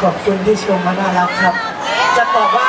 ขอบคุณที่ชมมาน่ารักครับ จะบอกว่า